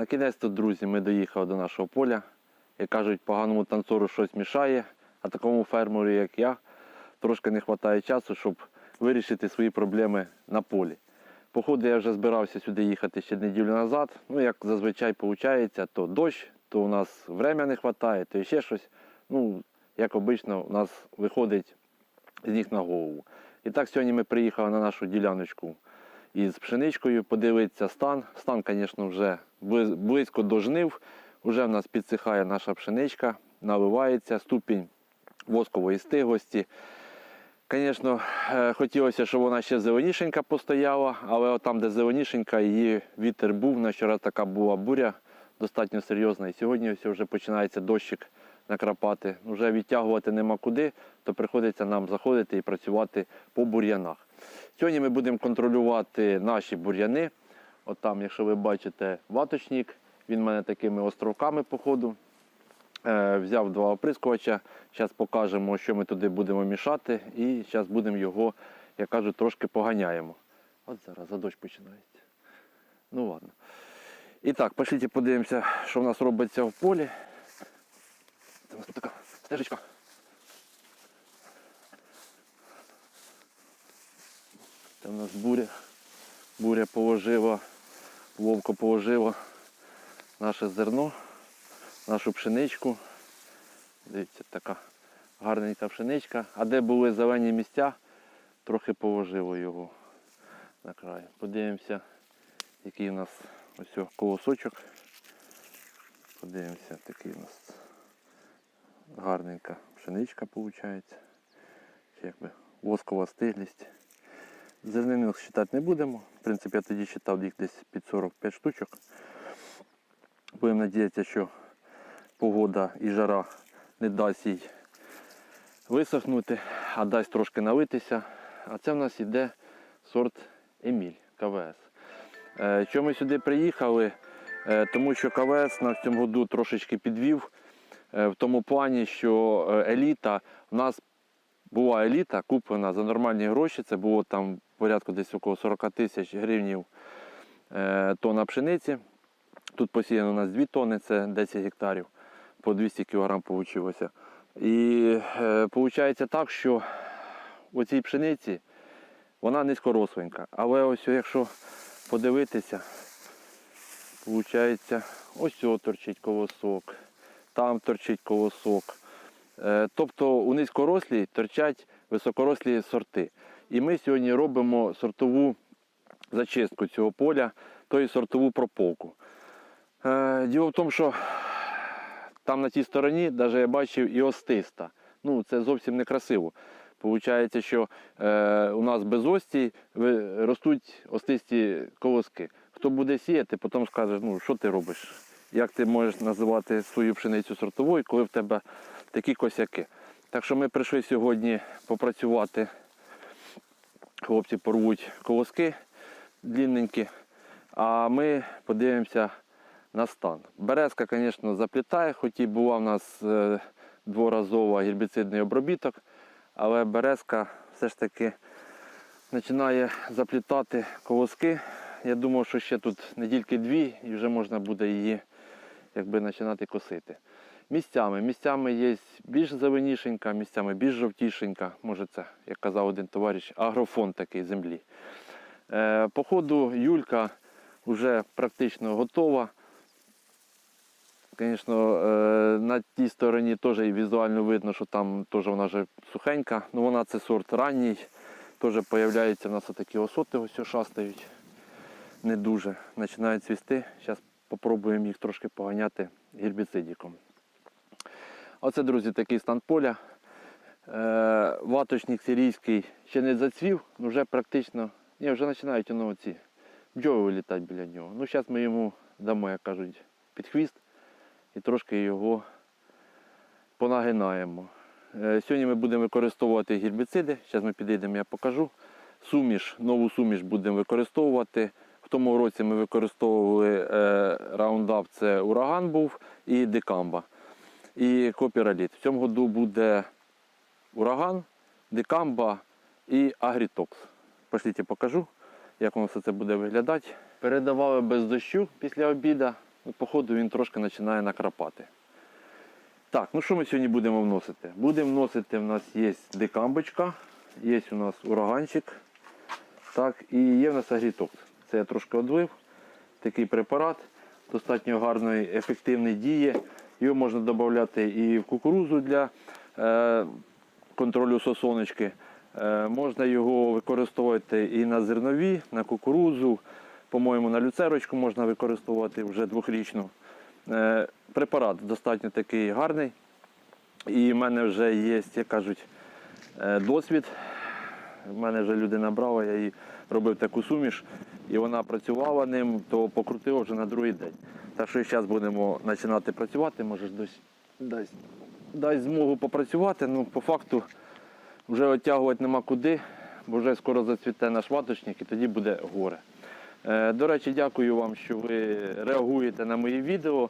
На кінець тут, друзі, ми доїхали до нашого поля. Як кажуть, поганому танцору щось мішає, а такому фермеру, як я, трошки не вистачає часу, щоб вирішити свої проблеми на полі. Походу, я вже збирався сюди їхати ще неділю назад. Ну, як зазвичай виходить, то дощ, то у нас время не вистачає, то ще щось. Ну, як обично, у нас виходить з ніг на голову. І так сьогодні ми приїхали на нашу діляночку із пшеничкою, подивитися стан. Стан, звісно, вже близько до жнив. Вже в нас підсихає наша пшеничка, наливається ступінь воскової стиглості. Звісно, е, хотілося, щоб вона ще зеленішенька постояла, але там, де зеленішенька, її вітер був. На вчора така була буря достатньо серйозна. І сьогодні ось вже починається дощик накрапати. Вже відтягувати нема куди, то приходиться нам заходити і працювати по бур'янах. Сьогодні ми будемо контролювати наші бур'яни. От там, якщо ви бачите, ваточник, він в мене такими островками по ходу. Е, взяв два оприскувача. Зараз покажемо, що ми туди будемо мішати, і зараз будемо його, як кажуть, трошки поганяємо. От зараз за дощ починається. Ну ладно. І так, пошліть подивимося, що в нас робиться в полі. Це у нас така стежечка. Це у нас буря. Буря положила, вовко положила наше зерно нашу пшеничку. Дивіться, така гарненька пшеничка. А де були зелені місця, трохи положило його на край. Подивимося, який у нас ось колосочок. Подивимося, такий у нас гарненька пшеничка виходить. Якби воскова стиглість. Зернинок вважати не будемо. В принципі, я тоді вважав їх десь під 45 штучок. Будемо сподіватися, що погода і жара не дасть їй висохнути, а дасть трошки налитися. А це в нас йде сорт Еміль КВС. Е, Чому ми сюди приїхали? Е, Тому що КВС на цьому году трошечки підвів е, в тому плані, що еліта в нас була еліта куплена за нормальні гроші. Це було там порядку десь около 40 тисяч гривнів е, тонна пшениці. Тут посіяно у нас 2 тонни, це 10 гектарів, по 200 кг вийшло. І е, виходить так, що у цій пшениці вона низькоросленька. Але ось якщо подивитися, виходить, ось о торчить колосок, там торчить колосок. Е, Тобто у низькорослій торчать високорослі сорти. І ми сьогодні робимо сортову зачистку цього поля, тобто сортову прополку. Е, Діло в тому, що там на тій стороні, навіть я бачив і остиста. Ну, це зовсім не красиво. Получається, що е, у нас без ості ростуть остисті колоски. Хто буде сіяти, потім скаже, ну що ти робиш? Як ти можеш називати свою пшеницю сортовою, коли в тебе такі косяки? Так що ми прийшли сьогодні попрацювати. Хлопці порвуть колоски длінненькі, а ми подивимося на стан. Березка, звісно, заплітає, хоч і була в нас е, дворазова гербіцидний обробіток, але березка все ж таки починає заплітати колоски. Я думав, що ще тут недільки дві і вже можна буде її якби, починати косити. Місцями. Місцями є більш зеленішенька, місцями більш жовтішенька. Може це, як казав один товариш, агрофон такий землі. Е, по ходу Юлька вже практично готова. Звісно, е, на тій стороні теж і візуально видно, що там теж вона вже сухенька. Ну вона це сорт ранній. Теж з'являються у нас такі осоти ось шастають. Не дуже. Починають цвісти. Зараз спробуємо їх трошки поганяти гербіцидіком. Оце, друзі, такий стан поля. Е, ваточник сирійський ще не зацвів, але вже практично. Ні, вже починають воно ці бджоли вилітати біля нього. Ну, зараз ми йому дамо, як кажуть, під хвіст і трошки його понагинаємо. Е, Сьогодні ми будемо використовувати гербіциди. Зараз ми підійдемо, я покажу. Суміш, нову суміш будемо використовувати. В тому році ми використовували е, раундап, це ураган був і декамба. І копіраліт. В цьому году буде ураган, декамба і агрітокс. Пошліть, покажу, як воно все це буде виглядати. Передавали без дощу після обіду. і по він трошки починає накрапати. Так, ну що ми сьогодні будемо вносити? Будемо вносити, в нас є декамбочка, є у нас ураганчик, так, і є в нас агрітокс. Це я трошки одвив. Такий препарат, достатньо гарної, ефективний діє. Його можна додати і в кукурузу для е, контролю сосоночки. Е, можна його використовувати і на зернові, на кукурузу, по-моєму, на люцерочку можна використовувати вже двохрічну. Е, препарат достатньо такий гарний. І в мене вже є, як кажуть, досвід. В мене вже людина брала, я їй робив таку суміш, і вона працювала ним, то покрутила вже на другий день. Так що зараз будемо починати працювати, може ж дасть, змогу попрацювати, ну по факту вже оттягувати нема куди, бо вже скоро зацвіте наш ваточник і тоді буде горе. Е, До речі, дякую вам, що ви реагуєте на мої відео,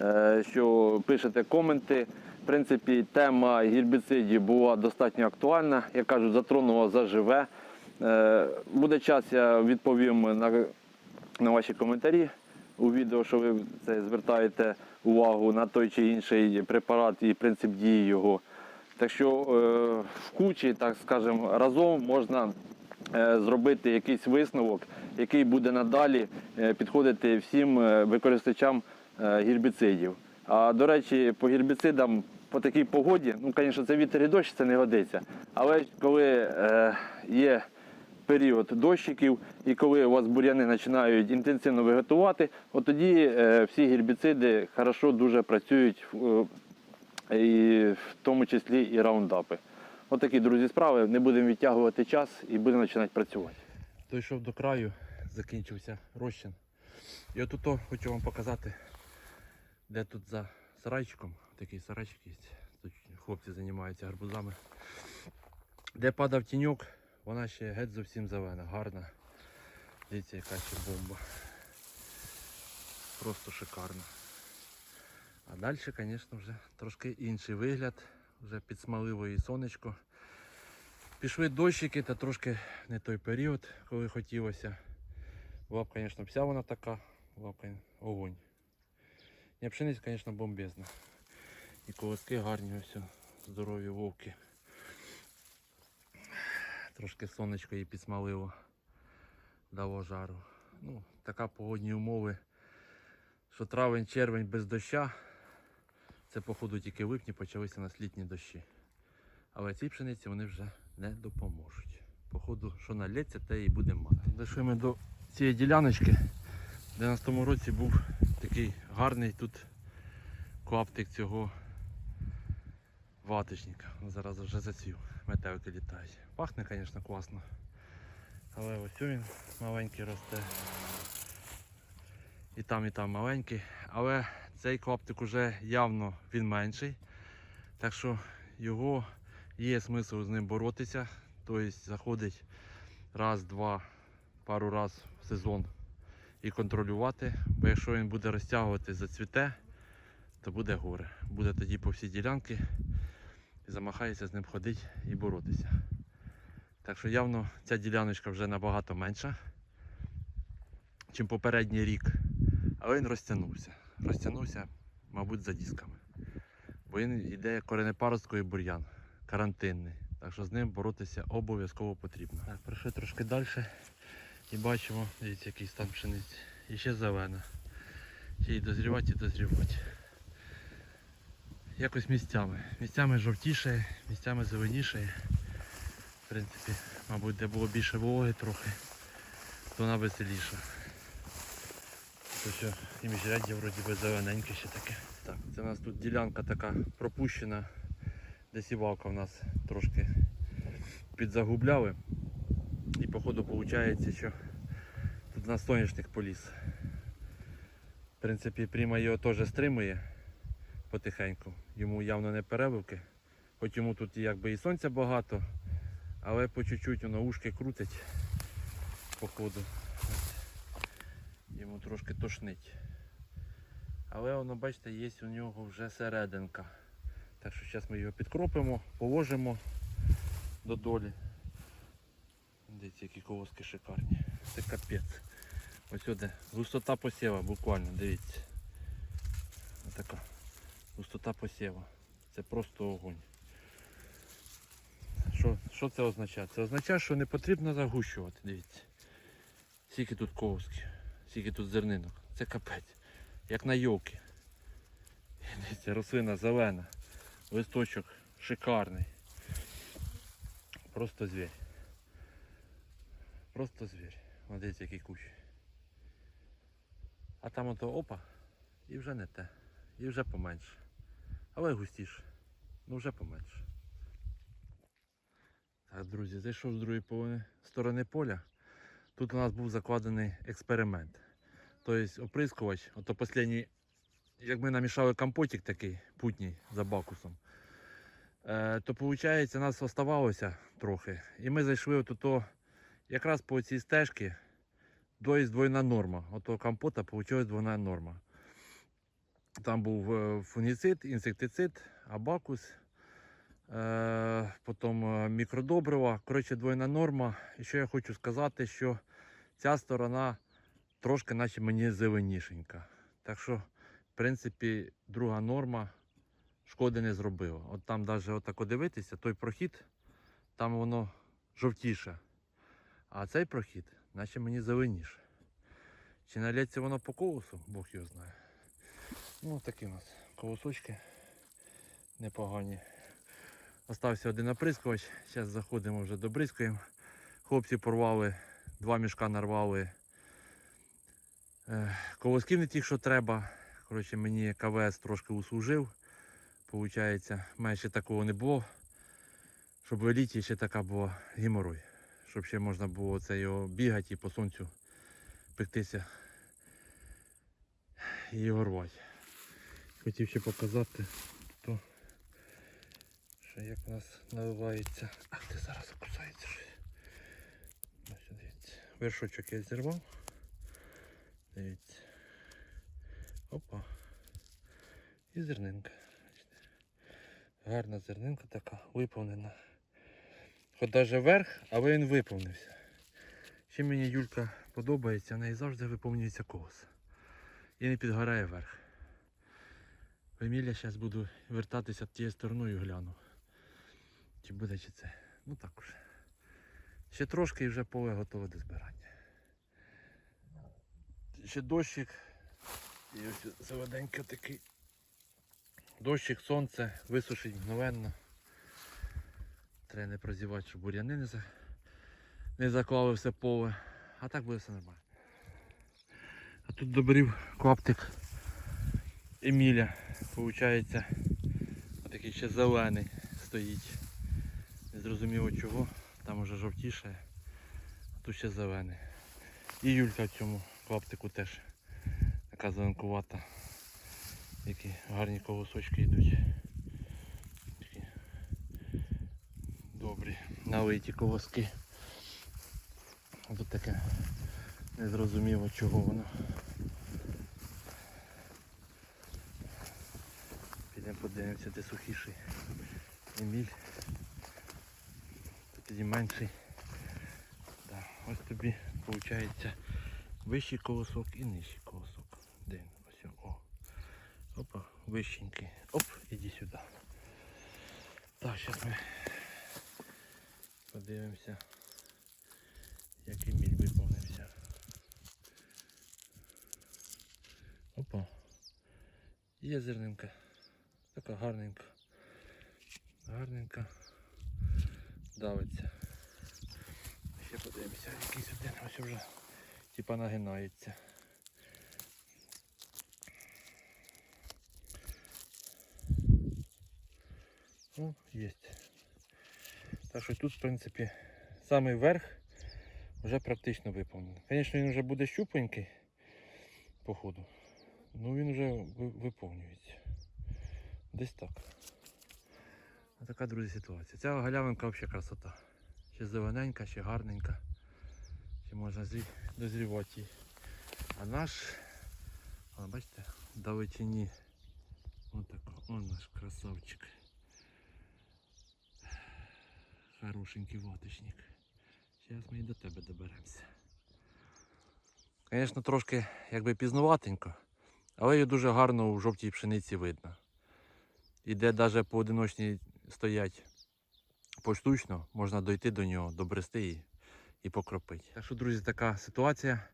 е, що пишете коменти. В принципі, тема гербіцидів була достатньо актуальна. Я кажу, затронула заживе. Е, Буде час, я відповім на, на ваші коментарі у відео, що ви це звертаєте увагу на той чи інший препарат і принцип дії його. Так що е, в кучі, так скажемо, разом можна е, зробити якийсь висновок, який буде надалі е, підходити всім використачам гербіцидів. А до речі, по гербіцидам по такій погоді, ну, звісно, це вітер і дощ, це не годиться. Але коли є період дощиків, і коли у вас бур'яни починають інтенсивно виготувати, от тоді е, всі гербіциди хорошо дуже працюють, е, і в тому числі і раундапи. От друзі, справи. Не будемо відтягувати час і будемо починати працювати. Дійшов до краю, закінчився розчин. І от тут хочу вам показати, де тут за сарайчиком, такий сарайчик є, тут хлопці займаються гарбузами. Де падав тіньок, вона ще геть зовсім зелена, гарна. Дивіться, яка ще бомба. Просто шикарна. А далі, звісно, вже трошки інший вигляд, вже підсмаливо і сонечко. Пішли дощики та трошки не той період, коли хотілося. Б, звісно, вся вона така, б огонь. Ні, пшениця, звісно, бомбезна. І колоски гарні, ось здорові вовки. Трошки сонечко її підсмалило, дало жару. Ну, така погодні умови, що травень, червень без доща. Це, походу, тільки липні почалися нас літні дощі. Але цій пшениці вони вже не допоможуть. Походу, що налється, те і будемо мати. Дійшли ми до цієї діляночки. В 90-му році був такий гарний тут клаптик цього ваточника. Ну, Зараз вже зацвів. Метелики літають. Пахне, звісно, класно. Але ось він маленький росте. І там, і там маленький. Але цей клаптик уже явно він менший. Так що його є смисл з ним боротися. Тобто заходить раз, два, пару раз в сезон і контролювати. Бо якщо він буде розтягувати зацвіте, то буде горе. Буде тоді по всій ділянці замахається з ним ходити і боротися. Так що явно ця діляночка вже набагато менша, ніж попередній рік. Але він розтягнувся. Розтягнувся, мабуть, за дисками. Бо він йде коренепаростковий бур'ян, карантинний. Так що з ним боротися обов'язково потрібно. Так, пройшли трошки далі і бачимо, дивіться, який стан пшениці. І ще зелена. Ще і дозрівати, і дозрівати. Якось місцями. Місцями жовтіше, місцями зеленіше. В принципі, мабуть, де було більше вологи трохи, то вона веселіша. То що і міжряддя вроді би зелененьке ще таке. Так, це у нас тут ділянка така пропущена, де сівалка в нас трошки підзагубляли. І походу виходить, що тут на соняшник поліз. В принципі, пріма його теж стримує потихеньку. Йому явно не переливки. Хоч йому тут якби і сонця багато, але по чуть-чуть воно ушки крутить походу. Йому трошки тошнить. Але воно, бачите, є у нього вже серединка. Так що зараз ми його підкропимо, положимо до долі. Дивіться, які колоски шикарні. Це капець. Ось сюди. Густота посіва буквально, дивіться. така густота посєва. Це просто огонь. Що, що це означає? Це означає, що не потрібно загущувати. Дивіться. Скільки тут ковски, скільки тут зернинок. Це капець. Як на йолки. Дивіться, рослина зелена. Листочок шикарний. Просто звір. Просто звір. Дивіться, який кущ. А там ото опа, і вже не те. І вже поменше. Але густіше. Ну вже поменше. Так, друзі, зайшов з другої сторони поля. Тут у нас був закладений експеримент. Тобто оприскувач, ото останній, як ми намішали компотик такий путній за бакусом, е, то виходить, нас оставалося трохи. І ми зайшли отут якраз по цій стежці, тобто двойна норма. Ото компота вийшла двойна норма. Там був е, фунгіцид, інсектицид, абакус, е, потім е, мікродобрива. Коротше, двойна норма. І що я хочу сказати, що ця сторона трошки наче мені зеленішенька. Так що, в принципі, друга норма шкоди не зробила. От там навіть отако дивитися, той прохід, там воно жовтіше. А цей прохід, наче мені зеленіше. Чи налється воно по колосу, Бог його знає. Ну, такі у нас колосочки непогані. Остався один оприскувач. Зараз заходимо вже добризкаємо. Хлопці порвали, два мішка нарвали. Е, Колосків не тих, що треба. Коротше, мені КВС трошки услужив. Получається, мене ще такого не було. Щоб в еліті ще така була геморой. Щоб ще можна було це його бігати і по сонцю пектися і його рвати. Хотів ще показати, то, що як у нас наливається. Ах, ти зараз кусається щось. Дивіться. Вершочок я зірвав. Дивіться. Опа. І зернинка. Гарна зернинка така, виповнена. Хоч навіть верх, але він виповнився. Ще мені Юлька подобається, в неї завжди виповнюється колос. І не підгорає верх. В Еміля зараз буду вертатися тією стороною гляну. Чи буде чи це. Ну так уже. Ще трошки і вже поле готове до збирання. Ще дощик. І ось зелененький такий. Дощик, сонце, висушить мгновенно. Треба не прозівати, щоб буряни не, за... не заклали все поле. А так буде все нормально. А тут добрів клаптик Еміля. Получається, отакий ще зелений стоїть. Незрозуміло чого. Там уже жовтіше, а тут ще зелений. І Юлька в цьому клаптику теж така зеленкувата. Які гарні колосочки йдуть. Такі добрі налиті колоски. Тут таке незрозуміло чого воно. Підемо подивимося, де сухіший Еміль. Тоді менший. Да. Ось тобі виходить вищий колосок і нижчий колосок. Де? Ось. О. Опа, вищенький. Оп, іди сюди. Так, зараз ми подивимося, як Еміль виповнився. Опа. Є зернинка. Така гарненька. Гарненька. Давиться. Ще подивимося, якийсь один ось вже типа нагинається. Ну, є. Так що тут, в принципі, самий верх вже практично виповнений. Звісно, він вже буде щупленький по ходу. Ну він вже ви- виповнюється. Десь так. Ось така, друзі, ситуація. Ця галявинка взагалі красота. Ще зелененька, ще гарненька. Ще можна дозрівати. А наш, а, бачите, в далечині. Ось так, он наш красавчик. Хорошенький ваточник. Зараз ми і до тебе доберемося. Звісно, трошки якби пізнуватенько. Але її дуже гарно у жовтій пшениці видно. І де навіть поодиночні стоять поштучно, можна дойти до нього, добрести і, і покропити. Так що, друзі, така ситуація.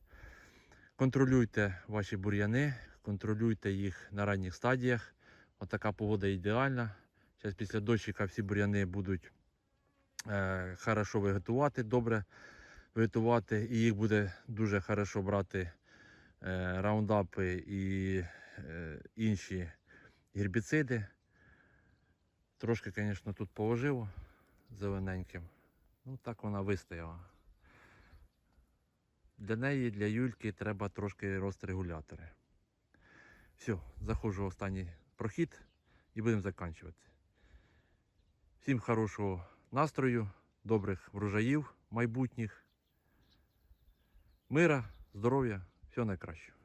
Контролюйте ваші бур'яни, контролюйте їх на ранніх стадіях. Отака погода ідеальна. Зараз після дощика всі бур'яни будуть е, хорошо вегетувати, добре вегетувати, і їх буде дуже хорошо брати е, раундапи і е, інші гербіциди. Трошки, звісно, тут положив зелененьким. Ну так вона вистояла. Для неї, для Юльки, треба трошки розрегулятори. Все, заходжу в останній прохід і будемо закінчувати. Всім хорошого настрою, добрих врожаїв майбутніх, мира, здоров'я, всього найкращого.